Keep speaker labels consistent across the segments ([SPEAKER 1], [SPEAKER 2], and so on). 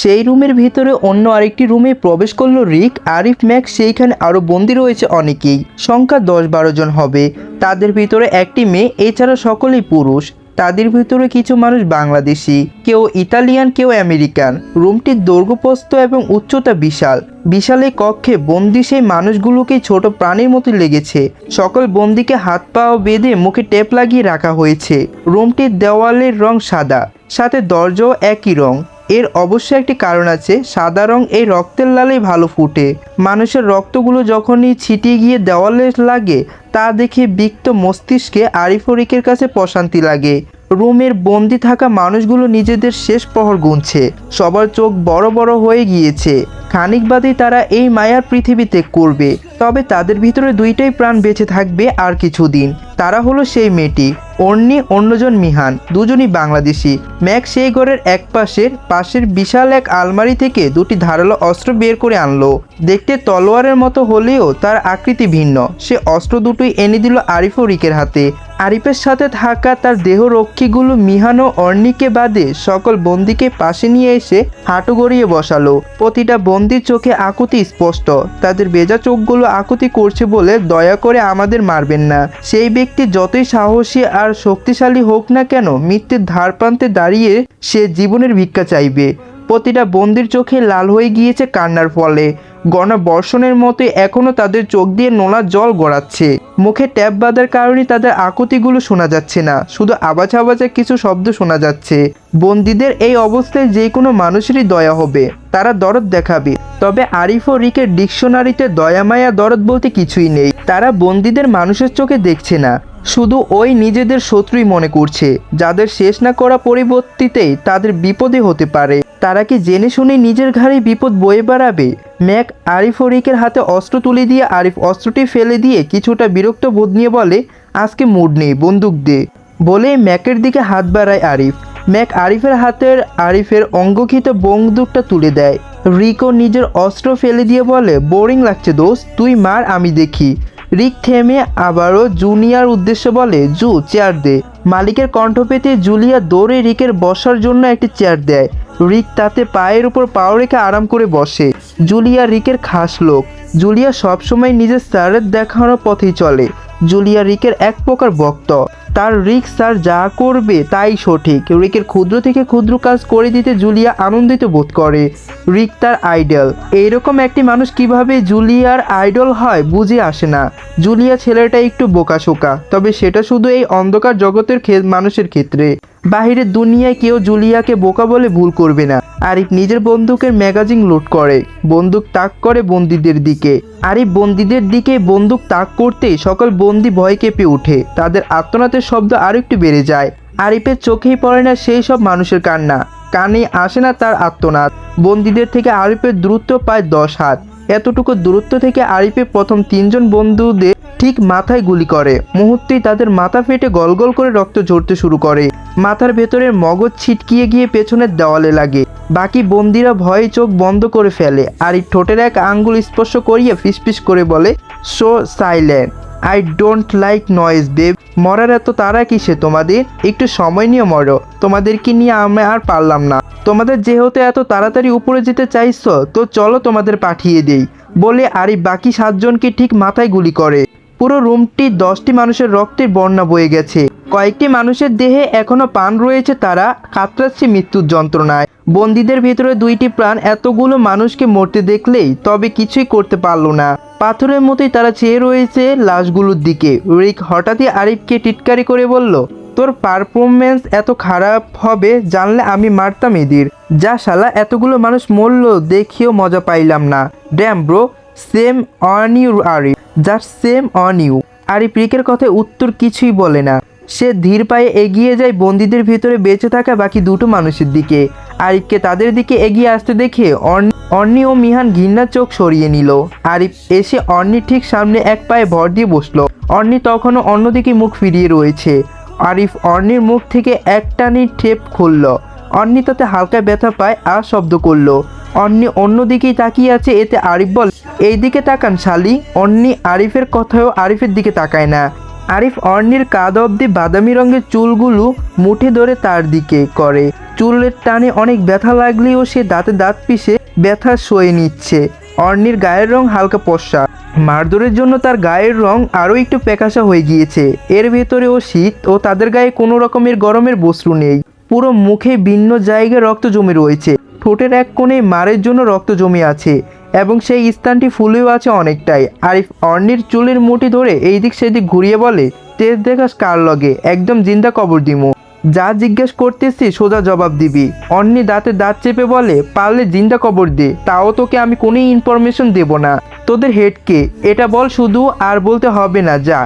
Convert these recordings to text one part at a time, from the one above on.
[SPEAKER 1] সেই রুমের ভিতরে অন্য আরেকটি রুমে প্রবেশ করল রিক, আরিফ, ম্যাক, সেইখানে আরও বন্দি রয়েছে অনেকেই। সংখ্যা দশ বারো জন হবে। তাদের ভিতরে একটি মেয়ে, এছাড়া সকলেই পুরুষ। তাদের ভিতরে কিছু মানুষ বাংলাদেশি। কেউ ইতালিয়ান, কেউ আমেরিকান। রুমটির দৈর্ঘ্যপ্রস্থ এবং উচ্চতা বিশাল। বিশাল এই কক্ষে বন্দি সেই মানুষগুলোকে ছোট প্রাণীর মতো লেগেছে। সকল বন্দিকে হাত পা ও বেঁধে মুখে টেপ লাগিয়ে রাখা হয়েছে। রুমটির দেওয়ালের রং সাদা। সাথে দরজাও একই রং। এর অবশ্যই একটি কারণ আছে, সাদা রং এই রক্তের লালেই ভালো ফুটে। মানুষের রক্তগুলো যখনই ছিটিয়ে গিয়ে দেওয়ালে লাগে, তা দেখে বিক্ত মস্তিষ্কে আরিফরিকের কাছে প্রশান্তি লাগে। রুমের বন্দি থাকা মানুষগুলো নিজেদের শেষ প্রহর গুনছে। সবার চোখ বড় বড় হয়ে গিয়েছে। খানিক বাদেই তারা এই মায়ার পৃথিবী ত্যাগ করবে। তবে তাদের ভিতরে দুইটাই প্রাণ বেঁচে থাকবে আর কিছুদিন। তারা হলো সেই মেয়েটি, অন্যি, অন্যজন মিহান, দুজনই বাংলাদেশি। ম্যাক সেই ঘরের এক পাশের পাশের বিশাল এক আলমারি থেকে দুটি ধারালো অস্ত্র বের করে আনলো। দেখতে তলোয়ারের মতো হলেও তার আকৃতি ভিন্ন। সে অস্ত্র দুটোই এনে দিল আরিফ ও রিকের হাতে। আরিফের সাথে থাকা তার দেহরক্ষীগুলো মিহান ও অর্ণিকে বাদে সকল বন্দিকে পাশে নিয়ে এসে হাঁটু গড়িয়ে বসালো। প্রতিটা বন্দির চোখে আকুতি স্পষ্ট। তাদের বেজা চোখগুলো আকুতি করছে বলে দয়া করে আমাদের মারবেন না। সেই ব্যক্তি যতই সাহসী আর শক্তিশালী হোক না কেন, মৃত্যুর ধার প্রান্তে দাঁড়িয়ে সে জীবনের ভিক্ষা চাইবে। প্রতিটা বন্দির চোখে লাল হয়ে গিয়েছে কান্নার ফলে। গণা বর্ষণের মতো এখনও তাদের চোখ দিয়ে নোনা জল গড়াচ্ছে। মুখে ট্যাপ বাঁধার কারণে তাদের আকুতিগুলো শোনা যাচ্ছে না, শুধু আবাজ আবাজে কিছু শব্দ শোনা যাচ্ছে। বন্দীদের এই অবস্থায় যে কোনো মানুষেরই দয়া হবে, তারা দরদ দেখাবে। তবে আরিফ ও রিকের ডিকশনারিতে দয়া মায়া দরদ বলতে কিছুই নেই। তারা বন্দীদের মানুষের চোখে দেখছে না, শুধু ওই নিজেদের শত্রুই মনে করছে, যাদের শেষ না করা পরিবর্তিতেই তাদের বিপদে হতে পারে। তারা কি জেনে শুনে নিজের ঘাড়ে বিপদ বয়ে বেড়াবে? ম্যাক আরিফ রিকের হাতে অস্ত্র তুলে দিয়ে আরিফ অস্ত্রটি ফেলে দিয়ে কিছুটা বিরক্ত বোধ নিয়ে বলে, আজকে মুড নেই বন্দুক দে বলে ম্যাকের দিকে হাত বাড়ায় আরিফ। ম্যাক আরিফের হাতের, আরিফের অঙ্গক্ষিত বন্দুকটা তুলে দেয়। রিকো নিজের অস্ত্র ফেলে দিয়ে বলে, বোরিং লাগছে দোস্ত, তুই মার, আমি দেখি। রিক থেমে আবারও জুনিয়ার উদ্দেশ্যে বলে, জু, চেয়ার দে। মালিকের কণ্ঠ পেতে জুলিয়া দৌড়ে রিকের বসার জন্য একটি চেয়ার দেয়। রিক তাতে পায়ের উপর পাও রেখে আরাম করে বসে। জুলিয়া রিকের খাস লোক। জুলিয়া সবসময় নিজের স্যারের দেখানোর পথেই চলে। জুলিয়া রিকের এক প্রকার ভক্ত। তার রিক, স্যার যা করবে তাই সঠিক। রিকের ক্ষুদ্র থেকে ক্ষুদ্র কাজ করে দিতে জুলিয়া আনন্দিত বোধ করে। রিক তার আইডল। এইরকম একটি মানুষ কীভাবে জুলিয়ার আইডল হয় বুঝে আসে না। জুলিয়া ছেলেটা একটু বোকাশোকা, তবে সেটা শুধু এই অন্ধকার জগতের খে- মানুষের ক্ষেত্রে। বাহিরের দুনিয়ায় কেউ জুলিয়াকে বোকা বলে ভুল করবে না। আরিফ নিজের বন্দুকের ম্যাগাজিন লুট করে। বন্দুক তাক করে বন্দীদের দিকে। আরিফ বন্দীদের দিকে বন্দুক তাক করতেই সকল বন্দি ভয় কেঁপে ওঠে। তাদের আত্মনাথের শব্দ আরেকটু বেড়ে যায়। আরিফের চোখেই পড়ে না সেই সব মানুষের কান্না। কানে আসে না তার আত্মনাদ বন্দীদের থেকে আরিফের দ্রুত প্রায় দশ হাত। এতটুকু দূরত্ব থেকে আরিফে প্রথম তিনজন বন্ধুদের ঠিক মাথায় গুলি করে। মুহূর্তেই তাদের মাথা ফেটে গলগল করে রক্ত ঝরতে শুরু করে। মাথার ভেতরের মগজ ছিটকিয়ে গিয়ে পেছনের দেওয়ালে লাগে। বাকি বন্দিরা ভয়ে চোখ বন্ধ করে ফেলে। আর এই ঠোঁটের এক আঙ্গুল স্পর্শ করিয়ে ফিসফিস করে বলে, so silent. I don't like noise babe মরার এত তারা কিসে তোমাদের? একটু সময় নিয়ে মরো। তোমাদেরকে নিয়ে আমি আর পারলাম না। তোমাদের যেহেতু এত তাড়াতাড়ি উপরে যেতে চাইছো, তো চলো তোমাদের পাঠিয়ে দেই। বলে আর এই বাকি সাতজনকে ঠিক মাথায় গুলি করে। পুরো রুমটি দশটি মানুষের রক্তের বন্যা বয়ে গেছে। কয়েকটি মানুষের দেহে এখনও প্রাণ রয়েছে তারা কাতরাচ্ছে মৃত্যুর যন্ত্রণায়। বন্দীদের ভিতরে দুইটি প্রাণ এতগুলো মানুষকে মরতে দেখলেই তবে কিছুই করতে পারল না। পাথরের মতোই তারা চেয়ে রয়েছে লাশগুলোর দিকে। রিক হঠাৎই আরিফকে টিটকারি করে বলল, তোর পারফরমেন্স এত খারাপ হবে, জানলে আমি মারতাম এদের। যা শালা, এতগুলো মানুষ মরল দেখিও মজা পাইলাম না। Damn bro, same on you Arif. Just same on you Arif রিকের কথায় উত্তর কিছুই বলে না। সে ধীর পায়ে এগিয়ে যায় বন্দীদের ভিতরে বেঁচে থাকা বাকি দুটো মানুষের দিকে। আরিফকে তাদের দিকে এগিয়ে আসতে দেখে অর্নি অর্নি ও মিহান ঘৃণার চোখ সরিয়ে নিল। আরিফ এসে অর্নির ঠিক সামনে এক পায়ে ভর দিয়ে বসল। অর্নি তখনও অন্যদিকে মুখ ফিরিয়ে রয়েছে। আরিফ অর্নির মুখ থেকে এক টানি ঠেপ খুলল। অর্নি তাতে হালকা ব্যথা পায় আর শব্দ করল। অন্নি অন্যদিকেই তাকিয়ে আছে এতে আরিফ বল এই দিকে তাকান শালি, অন্নি আরিফের কথায়ও আরিফের দিকে তাকায় না। আরিফ অর্নির কাদ অব্দি বাদামি রঙের চুলগুলো মুঠে ধরে তার দিকে করে। চুলের টানে অনেক ব্যথা লাগলেও সে দাঁতে দাঁত পিষে ব্যথা সয়ে নিচ্ছে। অর্নির গায়ের রং হালকা পশা মারধরের জন্য তার গায়ের রং আরও একটু প্যাকাশা হয়ে গিয়েছে। এর ভেতরে ও শীত ও তাদের গায়ে কোনো রকমের গরমের বস্ত্র নেই। পুরো মুখে ভিন্ন জায়গায় রক্ত জমে রয়েছে। ঠোঁটের এক কোণে মারের জন্য রক্ত জমে আছে এবং সেই স্থানটি ফুলেও আছে অনেকটাই। আরিফ অর্নির চুলের মুঠি ধরে এই দিক সেদিক ঘুরিয়ে বলে, তেজ দেখাস কার লগে? একদম জিন্দা কবর দিমু। যা জিজ্ঞেস করতেছি সোজা জবাব দিবি। অন্নি দাঁতে দাঁত চেপে বলে, পারলে জিন্দা কবর দে, তাও তোকে আমি কোনো ইনফরমেশন দেব না। তোদের হেডকে এটা বল শুধু আর বলতে হবে না, যা।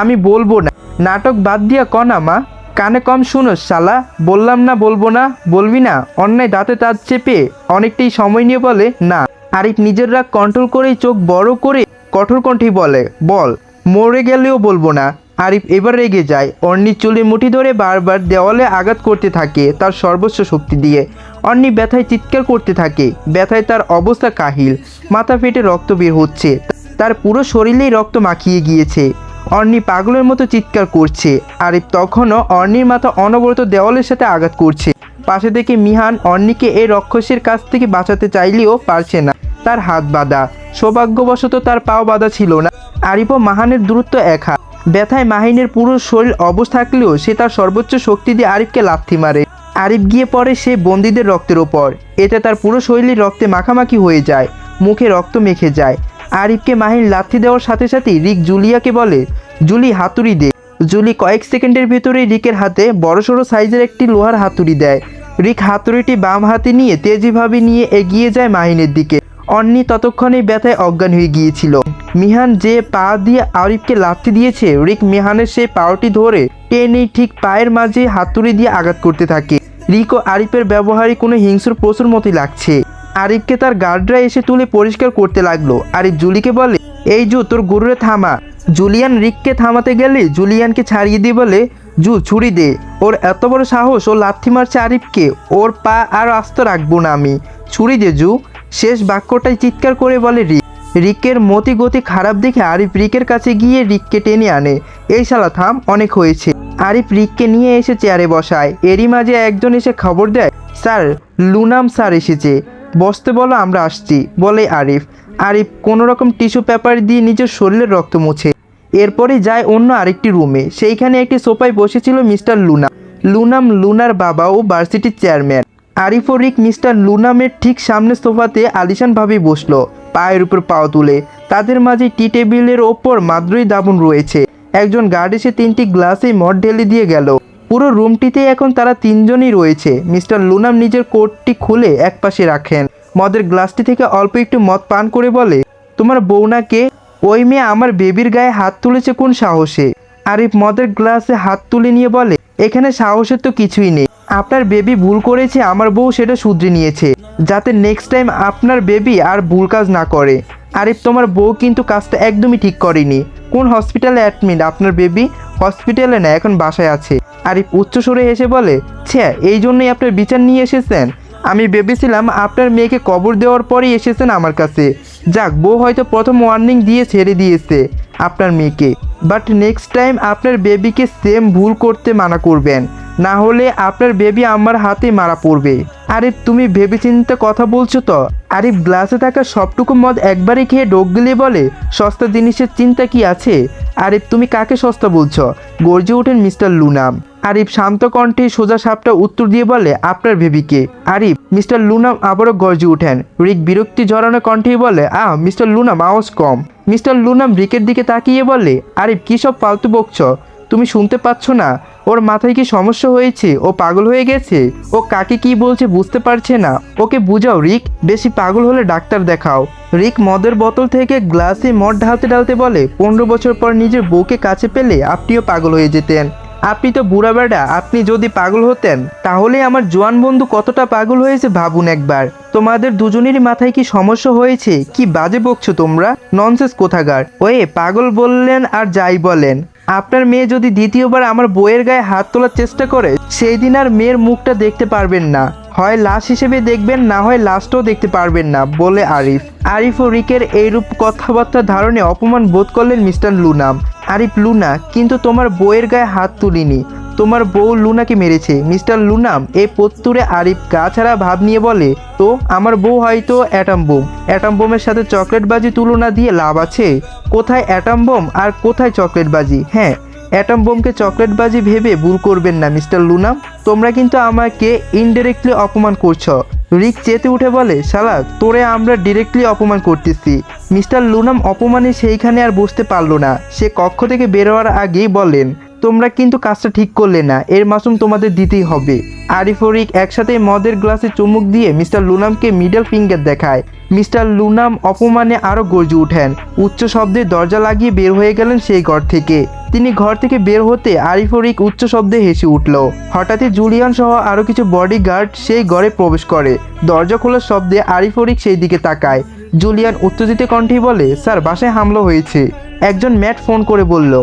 [SPEAKER 1] আমি বলব না। নাটক বাদ দিয়া কনা মা। কানে কম শুনো, শালা। বললাম না, বলব না, বলবি না। অন্যায় দাঁতে দাঁত চেপে অনেকটাই সময় নিয়ে বলে, না। আরিফ নিজের রাগ কন্ট্রোল করেই চোখ বড় করে কঠোর কণ্ঠেই বলে, বল, মরে গেলেও বলব না। আরিফ এবার রেগে যায়। অন্নি চুলে মুঠি ধরে বারবার দেওয়ালে আঘাত করতে থাকে তার সর্বোচ্চ শক্তি দিয়ে। অন্নি ব্যথায় চিৎকার করতে থাকে। ব্যথায় তার অবস্থা কাহিল। মাথা ফেটে রক্ত বের হচ্ছে। তার পুরো শরীরেই রক্ত মাখিয়ে গিয়েছে। অর্নি পাগলের মতো চিৎকার করছে আরিফ তখনও অর্নির মাথা অনবরত দেওয়ালের সাথে আঘাত করছে। পাশে থেকে মিহান অর্নিকে এই রক্ষসের কাছ থেকে বাঁচাতে চাইলেও পারছে না। তার হাত বাঁধা। সৌভাগ্যবশত তার পাও বাঁধা ছিল না। আরিফ ও মাহানের দূরত্ব এক। হাত ব্যথায় মাহিনের পুরো শরীর অবশ থাকলেও সে তার সর্বোচ্চ শক্তি দিয়ে আরিফকে লাথি মারে। আরিফ গিয়ে পড়ে সে বন্দীদের রক্তের ওপর। এতে তার পুরো শরীর রক্তে মাখামাখি হয়ে যায়। মুখে রক্ত মেখে যায়। আরিফকে মাহিন লাথি দেওয়ার সাথে সাথেই রিক জুলিয়াকে বলে, জুলি, হাতুড়ি দে। জুলি কয়েক সেকেন্ডের ভেতরে রিকের হাতে বড়সড় সাইজের একটি লোহার হাতুড়ি দেয়। রিক হাতুড়িটি বাম হাতে নিয়ে তেজিভাবে নিয়ে এগিয়ে যায় মাহিনের দিকে। অন্নি ততক্ষণে ব্যথায় অজ্ঞান হয়ে গিয়েছিল। মিহান যে পা দিয়ে আরিফকে লাথি দিয়েছে, রিক মিহানের সেই পাওটি ধরে টেনে ঠিক পায়ের মাঝে হাতুড়ি দিয়ে আঘাত করতে থাকে। রিক ও আরিফের ব্যবহারই কোনো হিংস্র প্রচুর মতোই লাগছে। আরিফকে তার গার্ডরা এসে তুলে পরিষ্কার করতে লাগল। আরিফ জুলিকে বলে, এই জু, তোর গরুরে থামা। জুলিয়ান রিককে থামাতে গেলে জুলিয়ানকে ছাড়িয়ে দিয়ে বলে, জু, ছুরি দে। ওর এত বড় সাহস, ও লাথি মারছে আরিফকে। ওর পা আর আস্ত রাখব না আমি। ছুরি দে, জু। শেষ বাক্যটাই চিৎকার করে বলে রিক। রিকের মতি গতি খারাপ দেখে আরিফ রিকের কাছে গিয়ে রিককে টেনে আনে। এই শালা, থাম, অনেক হয়েছে। আরিফ রিককে নিয়ে এসে চেয়ারে বসায়। এরই মাঝে একজন এসে খবর দেয়, স্যার, লুনাম স্যার এসেছে। বসতে বলো, আমরা আসছি, বলে আরিফ। আরিফ কোনো রকম টিস্যু পেপার দিয়ে নিজের শরীরের রক্ত মুছে। এরপরে যায় অন্য আরেকটি রুমে। সেইখানে একটি সোফায় বসেছিল মিস্টার লুনা। লুনাম লুনার বাবা ও ভার্সিটির চেয়ারম্যান। আরিফ ও রিক মিস্টার লুনামের ঠিক সামনে সোফাতে আলিশানভাবেই বসল, পায়ের উপর পাও তুলে। তাদের মাঝে টি টেবিলের ওপর মাদ্রই দাবন রয়েছে। একজন গার্ড এসে তিনটি গ্লাসে মদ ঢেলে দিয়ে গেল। পুরো রুমটিতে এখন তারা তিনজনই রয়েছে। মিস্টার লুনাম নিজের কোটটি খুলে একপাশে রাখেন। মদের গ্লাসটি থেকে অল্প একটু মদ পান করে বলে, তোমার বউনাকে ওই মেয়ে আমার বেবির গায়ে হাত তুলেছে কোন সাহসে? আরিফ মদের গ্লাসে হাত তুলে নিয়ে বলে, এখানে সাহসের তো কিছুই নেই। আপনার বেবি ভুল করেছে, আমার বউ সেটা শুধরে নিয়েছে। যাতে নেক্সট টাইম আপনার বেবি আর ভুল কাজ না করে। আরিফ তোমার বউ কিন্তু কাজটা একদমই ঠিক করেনি। কোন হসপিটালে অ্যাডমিট আপনার বেবি হসপিটালে না, এখন বাসায় আছে। আরিফ উচ্চস্বরে হেসে বলে, ছে, এই জন্যই আপনার বিচার নিয়ে এসেছেন। আমি ভেবেছিলাম আপনার মেয়েকে কবর দেওয়ার পরেই এসেছেন আমার কাছে। যাক, বউ হয়তো প্রথম ওয়ার্নিং দিয়ে ছেড়ে দিয়েছে আপনার মেয়েকে। বাট নেক্সট টাইম আপনার বেবিকে সেম ভুল করতে মানা করবেন। না হলে আপনার বেবি আমার হাতে মারা পড়বে। আরে, তুমি ভেবেচিন্তে কথা বলছো তো? আরিফ গ্লাসে থাকা সবটুকু মদ একবারে খেয়ে ডোক গিলে বলে, সস্তা জিনিসের চিন্তা কি আছে? আরিফ তুমি কাকে সস্তা বলছো? গর্জে ওঠেন মিস্টার লুনাম। আরিফ শান্ত কণ্ঠে সোজা সাপটা উত্তর দিয়ে বলে, আপনার বেবিকে আরিফ মিস্টার লুনাম আবারও গর্জে ওঠেন। রিক বিরক্তি জড়ানো কণ্ঠেই বলে, আহ, মিস্টার লুনাম, আওয়াজ কম। মিস্টার লুনাম রিকের দিকে তাকিয়ে বলে আরিফ কী সব ফালতু বকছ? তুমি শুনতে পাচ্ছ না? ওর মাথায় কি সমস্যা হয়েছে? ও পাগল হয়ে গেছে? ও কাকে কি বলছে বুঝতে পারছে না। ওকে বুঝাও, রিক। বেশি পাগল হলে ডাক্তার দেখাও। রিক মদের বোতল থেকে গ্লাসে মদ ঢালতে ঢালতে বলে, পনেরো বছর পর নিজের বউকে কাছে পেলে আপনিও পাগল হয়ে যেতেন। আপনি তো বুড়া বেড়া, আপনি যদি পাগল হতেন, তাহলে আমার জোয়ান বন্ধু কতটা পাগল হয়েছে ভাবুন একবার। তোমাদের দুজনেরই মাথায় কি সমস্যা হয়েছে? কি বাজে বকছো তোমরা? ননসেস কোথাকার। ওয়ে, পাগল বললেন আর যাই বলেন। আপনার মেয়ে যদি দ্বিতীয়বার আমার বইয়ের গায়ে হাত তোলার চেষ্টা করে, সেই দিন আর মেয়ের মুখটা দেখতে পারবেন না। হয় লাশ হিসেবে দেখবেন, না হয় লাশটাও দেখতে পারবেন না, বলে আরিফ। আরিফ ও রিকের এইরূপ কথাবার্তা ধারণে অপমান বোধ করলেন মিস্টার লুনাম আরিফ, লুনা, কিন্তু তোমার বইয়ের গায়ে হাত তুলিনি। তোমার বউ লুনাকে মেরেছে। মিস্টার লুনাম এই পত্তুরে আরিফ গা ছাড়া ভাব নিয়ে বলে, তো, আমার বউ হয়তো অ্যাটাম বোম। অ্যাটাম বোমের সাথে চকলেট বাজি তুলনা দিয়ে লাভ আছে? কোথায় অ্যাটাম বোম আর কোথায় চকলেট বাজি? হ্যাঁ অ্যাটম বোমকে চকলেট বাজি ভেবে ভুল করবেন না, মিস্টার লুনাম তোমরা কিন্তু আমাকে ইনডিরেক্টলি অপমান করছ। রিক চেতে উঠে বলে, শালা, তোরে আমরা ডিরেক্টলি অপমান করতেছি। মিস্টার লুনাম অপমানে সেইখানে আর বসতে পারল না। সে কক্ষ থেকে বেরোয়ার আগেই বলেন তোমরা কিন্তু কাজটা ঠিক করলে না। এর মাসুম তোমাদের দিতেই হবে। আরিফ ও একসাথে মদের গ্লাসে চুমুক দিয়ে মিস্টার লুনামকে মিডল ফিঙ্গার দেখায়। মিস্টার লুনাম অপমানে আরও গর্জে ওঠেন। উচ্চ শব্দে দরজা লাগিয়ে বের হয়ে গেলেন সেই ঘর থেকে। তিনি ঘর থেকে বের হতে আরিফ ও রিক উচ্চ শব্দে হেসে উঠল। হঠাৎই জুলিয়ান সহ আরও কিছু বডিগার্ড সেই ঘরে প্রবেশ করে। দরজা খোলার শব্দে আরিফ ও রিক সেই দিকে তাকায়। জুলিয়ান উত্তেজিত কণ্ঠেই বলে, স্যার, বাসায় হামলা হয়েছে। একজন ম্যাট ফোন করে বলল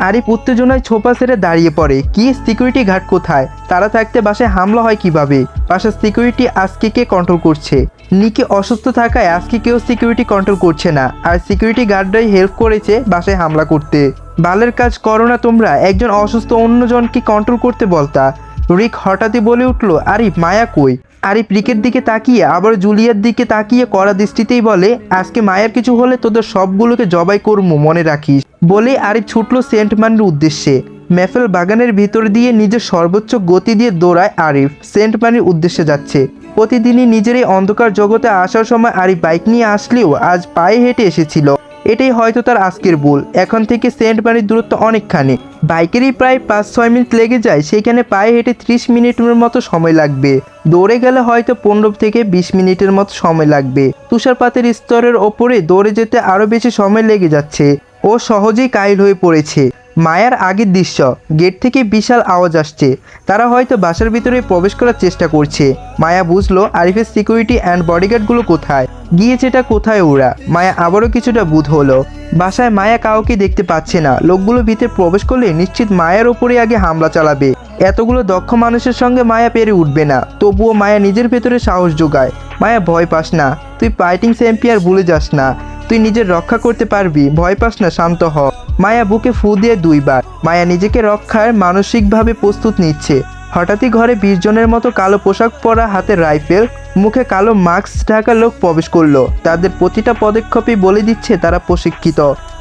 [SPEAKER 1] আরিফ উত্তেজনায় ছোপা সেরে দাঁড়িয়ে পড়ে। কি সিকিউরিটি গার্ড কোথায়? তারা থাকতে বাসায় হামলা হয় কীভাবে? বাসার সিকিউরিটি আজকে কে কন্ট্রোল করছে? নিকি অসুস্থ থাকায় আজকে কেউ সিকিউরিটি কন্ট্রোল করছে না। আর সিকিউরিটি গার্ডরাই হেল্প করেছে বাসায় হামলা করতে। বালের কাজ করো না তোমরা, একজন অসুস্থ অন্যজনকে কন্ট্রোল করতে বলতা। রিক হঠাৎই বলে উঠল, আরিফ, মায়া কই? আরিফ রিকের দিকে তাকিয়ে, আবার জুলিয়ার দিকে তাকিয়ে কড়া দৃষ্টিতেই বলে, আজকে মায়ের কিছু হলে তোদের সবগুলোকে জবাই করব মনে রাখিস। বলে আরিফ ছুটলো সেন্ট মানের উদ্দেশ্যে। মেফেল বাগানের ভিতর দিয়ে নিজের সর্বোচ্চ গতি দিয়ে দৌড়ায় আরিফ। সেন্ট মানির উদ্দেশ্যে যাচ্ছে। প্রতিদিনই নিজের এই অন্ধকার জগতে আসার সময় আরিফ বাইক নিয়ে আসলেও আজ পায়ে হেঁটে এসেছিল। এটাই হয়তো তার আজকের ভুল। এখন থেকে সেন্ট মারির দূরত্ব অনেকখানি। বাইকেরই প্রায় পাঁচ, ছয় মিনিট লেগে যায়, সেখানে পায়ে হেঁটে ত্রিশ মিনিটের মতো সময় লাগবে। দৌড়ে গেলে হয়তো পনেরো থেকে বিশ মিনিটের মতো সময় লাগবে। তুষারপাতের স্তরের ওপরে দৌড়ে যেতে আরও বেশি সময় লেগে যাচ্ছে ও সহজেই কাইল হয়ে পড়েছে। মায়ার আগের দৃশ্য, গেট থেকে বিশাল আওয়াজ আসছে। তারা হয়তো বাসার ভিতরে প্রবেশ করার চেষ্টা করছে। মায়া বুঝলো আরিফের সিকিউরিটি অ্যান্ড বডিগার্ডগুলো কোথায়। গিয়েছেটা কোথায় ওরা? মায়া আবারও কিছুটা বুধ হলো। বাসায় মায়া কাউকে দেখতে পাচ্ছে না। লোকগুলো ভিতরে প্রবেশ করলে নিশ্চিত মায়ার ওপরে আগে হামলা চালাবে। এতগুলো দক্ষ মানুষের সঙ্গে মায়া পেরে উঠবে না। তবুও মায়া নিজের ভেতরে সাহস যোগায়। মায়া ভয় পাস না। তুই ফাইটিং চ্যাম্পিয়ার ভুলে যাস না। তুই নিজের রক্ষা করতে পারবি, ভয় পাস না, শান্ত হ। মায়া বুকে ফু দিয়ে দুইবার। মায়া নিজেকে রক্ষার মানসিকভাবে প্রস্তুত নিচ্ছে। হঠাৎই ঘরে বিশ জনের মতো কালো পোশাক পরা হাতে রাইফেল, মুখে কালো মাস্ক ঢাকা লোক প্রবেশ করল। তাদের প্রতিটা পদক্ষেপই বলে দিচ্ছে তারা প্রশিক্ষিত।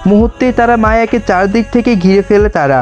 [SPEAKER 1] মুহূর্তেই তারা মায়াকে চারদিক থেকে ঘিরে ফেলে তারা।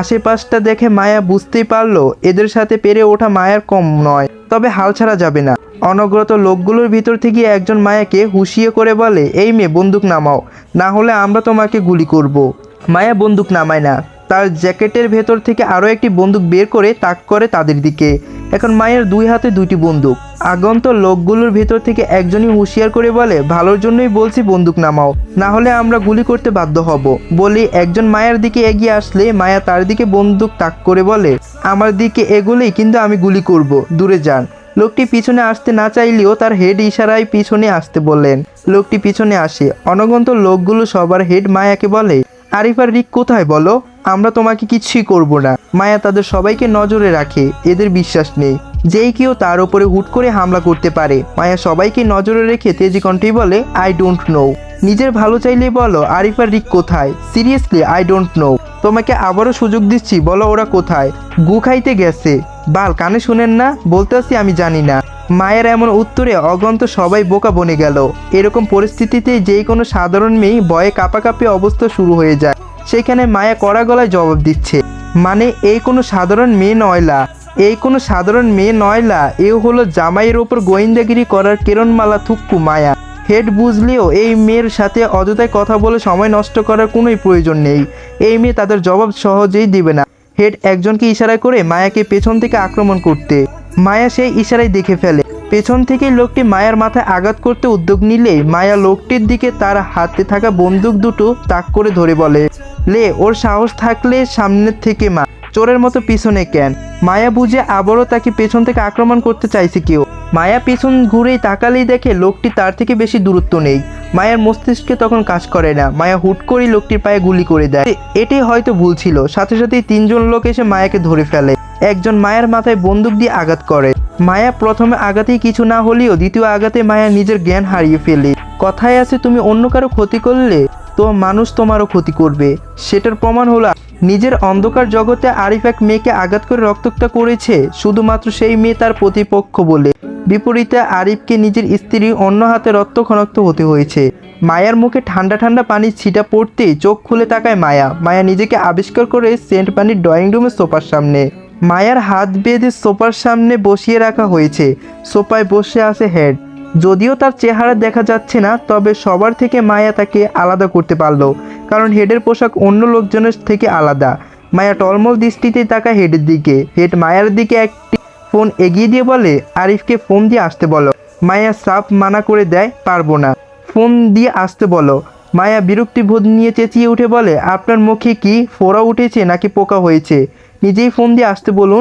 [SPEAKER 1] আশেপাশটা দেখে মায়া বুঝতেই পারল, এদের সাথে পেরে ওঠা মায়ার কম নয়, তবে হাল ছাড়া যাবে না। অনগ্রত লোকগুলোর ভিতর থেকে একজন মায়াকে হুঁশিয়ে করে বলে, এই মেয়ে, বন্দুক নামাও, না হলে আমরা তোমাকে গুলি করব। মায়া বন্দুক নামায় না। তার জ্যাকেটের ভেতর থেকে আরও একটি বন্দুক বের করে তাক করে তাদের দিকে। এখন মায়ের দুই হাতে দুইটি বন্দুক। আগন্ত লোকগুলোর ভেতর থেকে একজনই হুঁশিয়ার করে বলে, ভালোর জন্যই বলছি বন্দুক নামাও, না হলে আমরা গুলি করতে বাধ্য হব। বলে, একজন মায়ের দিকে এগিয়ে আসলে মায়া তার দিকে বন্দুক তাক করে বলে, আমার দিকে এগোলেই কিন্তু আমি গুলি করব, দূরে যান। লোকটি পিছনে আসতে না চাইলেও তার হেড ইশারায় পিছনে আসতে বললেন। লোকটি পিছনে আসে। অনগন্ত লোকগুলো সবার হেড মায়াকে বলে, আরিফ আর রিক কোথায় বলো? আমরা তোমাকে কিছুই করব না। মায়া তাদের সবাইকে নজরে রাখে, এদের বিশ্বাস নেই। যেই কেউ তার উপরে হুট করে হামলা করতে পারে। মায়া সবাইকে নজরে রেখে তেজি কণ্ঠেই বলে আই ডোন্ট নো নিজের ভালো চাইলে বলো, আরিফ আর রিক কোথায়? সিরিয়াসলি আই ডোন্ট নো তোমাকে আবারও সুযোগ দিচ্ছি, বলো ওরা কোথায়? গু খাইতে গেছে। বাল, কানে শুনেন না? বলতে বলতেছি আমি জানি না। মায়ের এমন উত্তরে অগন্ত সবাই বোকা বনে গেল। এরকম পরিস্থিতিতে যেই কোনো সাধারণ মেয়ে ভয়ে কাঁপাকাঁপি অবস্থা শুরু হয়ে যায়। সেখানে মায়া কড়া গলায় জবাব দিচ্ছে মানে এই কোনো সাধারণ মেয়ে নয়লা এই কোনো সাধারণ মেয়ে নয়লা এও হলো জামাইয়ের ওপর গোয়েন্দাগিরি করার কিরণমালা থুক্কু মায়া। হেড বুঝলেও এই মেয়ের সাথে অযথায় কথা বলে সময় নষ্ট করার কোনোই প্রয়োজন নেই। এই মেয়ে তাদের জবাব সহজেই দিবে না। হেড একজনকে ইশারা করে মায়াকে পেছন থেকে আক্রমণ করতে। মায়া সেই ইশারায় দেখে ফেলে। পেছন থেকে লোকটি মায়ার মাথায় আঘাত করতে উদ্যোগ নিলে মায়া লোকটির দিকে তার হাতে থাকা বন্দুক দুটো তাক করে ধরে বলে লে ওর সাহস থাকলে সামনের থেকে মা। চোরের মতো পিছনে কেন? মায়া বুঝে আবারও তাকে পেছন থেকে আক্রমণ করতে চাইছে কেউ। মায়া পিছন ঘুরেই তাকালেই দেখে লোকটি তার থেকে বেশি দূরত্ব নেই। মায়ের মস্তিষ্কে তখন কাজ করে না। মায়া হুট করেই লোকটির পায়ে গুলি করে দেয়। এটাই হয়তো ভুল ছিল। সাথে সাথেই তিনজন লোক এসে মায়াকে ধরে ফেলে। একজন মায়ের মাথায় বন্দুক দিয়ে আঘাত করে। মায়া প্রথমে আঘাতেই কিছু না হলেও দ্বিতীয় আঘাতে মায়া নিজের জ্ঞান হারিয়ে ফেলে। কথায় আছে, তুমি অন্য কারও ক্ষতি করলে তো মানুষ তোমারও ক্ষতি করবে। সেটার প্রমাণ হলো নিজের অন্ধকার জগতে আরিফ এক মেয়েকে আঘাত করে রক্তাক্ত করেছে, শুধুমাত্র সেই মেয়ে তার প্রতিপক্ষ বলে। বিপরীতে আরিফকে নিজের স্ত্রী অন্য হাতে রক্তক্ষণাক্ত হতে হয়েছে। মায়ার মুখে ঠান্ডা ঠান্ডা পানির ছিটা পড়তেই চোখ খুলে তাকায় মায়া। মায়া নিজেকে আবিষ্কার করে সেন্ট পানির ড্রয়িং রুমের সোফার সামনে। মায়ার হাত বেঁধে সোফার সামনে বসিয়ে রাখা হয়েছে। সোফায় বসে আছে হেড। যদিও তার চেহারা দেখা যাচ্ছে না, তবে সবার থেকে মায়া তাকে আলাদা করতে পারল, কারণ হেডের পোশাক অন্য লোকজনের থেকে আলাদা। মায়া টলমল দৃষ্টিতে তাকায় হেডের দিকে। হেড মায়ার দিকে একটি ফোন এগিয়ে দিয়ে বলে, আরিফকে ফোন দিয়ে আসতে বলো। মায়া সাফ মানা করে দেয়, পারব না। ফোন দিয়ে আসতে বলো। মায়া বিরক্তি বোধ নিয়ে চেঁচিয়ে উঠে বলে, আপনার মুখে কি ফোড়া উঠেছে নাকি পোকা হয়েছে? নিজেই ফোন দিয়ে আসতে বলুন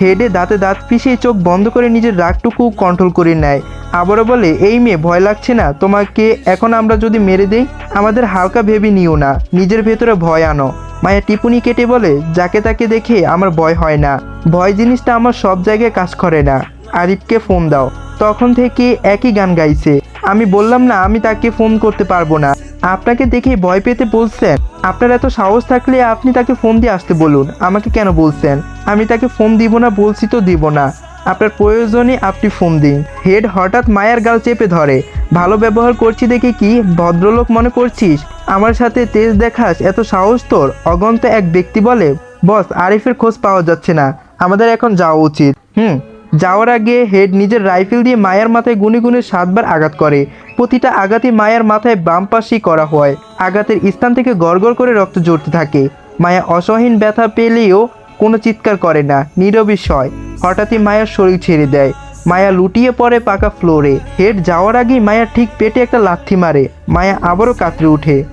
[SPEAKER 1] হেডে দাঁতে দাঁত পিষিয়ে চোখ বন্ধ করে নিজের রাগটুকু কন্ট্রোল করে নেয়। আবারও বলে, এই মেয়ে, ভয় লাগছে না। তোমাকে এখন আমরা যদি মেরে দেই, আমাদের হালকা ভেবে নিও না। নিজের ভেতরে ভয় আনো। মায়া টিপুনি কেটে বলে, যাকে তাকে দেখে আমার ভয় হয় না। ভয় জিনিসটা আমার সব জায়গায় কাজ করে না। আরিফকে ফোন দাও। তখন থেকে একই গান গাইছে। আমি বললাম না, আমি তাকে ফোন করতে পারব না। আপনাকে দেখে ভয় পেতে বলছেন। আপনার এত সাহস থাকলে আপনি তাকে ফোন দিয়ে আসতে বলুন। আমাকে কেন বলছেন? আমি তাকে ফোন দিব না, বলছি তো দিব না। আপনার প্রয়োজনে আপনি ফোন দিন। হেড হঠাৎ মায়ের গাল চেপে ধরে। ভালো ব্যবহার করছি দেখে কি ভদ্রলোক মনে করছিস? আমার সাথে তেজ দেখাস, এত সাহস তোর? অগন্ত এক ব্যক্তি বলে, বস, আরিফের খোঁজ পাওয়া যাচ্ছে না। আমাদের এখন যাওয়া উচিত। হুম। যাওয়ার আগে হেড নিজের রাইফেল দিয়ে মায়ের মাথায় গুনে গুনে সাতবার আঘাত করে। প্রতিটা আঘাতই মায়ের মাথায় বাম পাশেই করা হয়। আঘাতের স্থান থেকে গড়গড় করে রক্ত জড়তে থাকে। মায়া অসহীন ব্যথা পেলেও কোনো চিৎকার করে না নিরবিষয় হঠাৎই মায়ের শরীর ছেড়ে দেয়। মায়া লুটিয়ে পড়ে পাকা ফ্লোরে। হেড যাওয়ার আগেই মায়া ঠিক পেটে একটা লাথি মারে। মায়া আবারও কাতরে উঠে